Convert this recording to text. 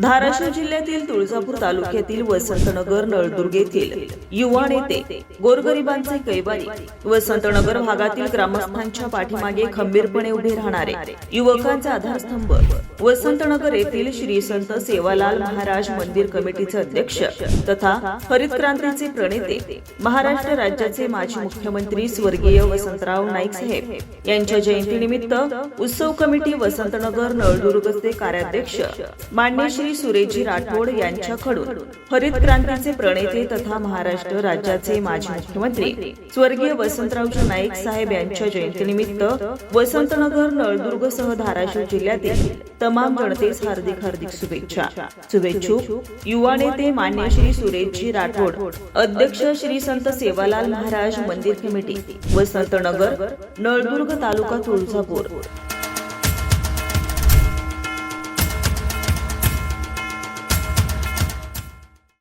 धाराशिव जिल्ह्यातील तुळजापूर तालुक्यातील वसंतनगर नळदुर्ग येथील युवा नेते गोरगरिबांचे कैवारी वसंतनगर भागातील ग्रामस्थांच्या पाठीमागे खंबीरपणे उभे राहणारे युवकांचा आधारस्तंभ वसंतनगर येथील श्री संत सेवालाल महाराज मंदिर कमिटीचे अध्यक्ष तथा हरित क्रांतीचे प्रणेते महाराष्ट्र राज्याचे माजी मुख्यमंत्री स्वर्गीय वसंतराव नाईक साहेब यांच्या जयंतीनिमित्त उत्सव कमिटी वसंतनगर नळदुर्गचे कार्याध्यक्ष मान्य श्री सुरेजी राठोड यांच्याकडून हरित क्रांतीचे प्रणेते तथा महाराष्ट्र राज्याचे माजी मुख्यमंत्री स्वर्गीय वसंतरावजी नाईक साहेब यांच्या जयंतीनिमित्त वसंतनगर नळदुर्ग सह धाराशिव जिल्ह्यातील तमाम जनतेस हार्दिक हार्दिक शुभेच्छा. शुभेच्छुक. युवा नेते मान्य श्री सुरेशजी राठोड. अध्यक्ष श्री संत सेवालाल महाराज मंदिर कमिटी वसंतनगर नळदुर्ग तालुका तुळजापूर.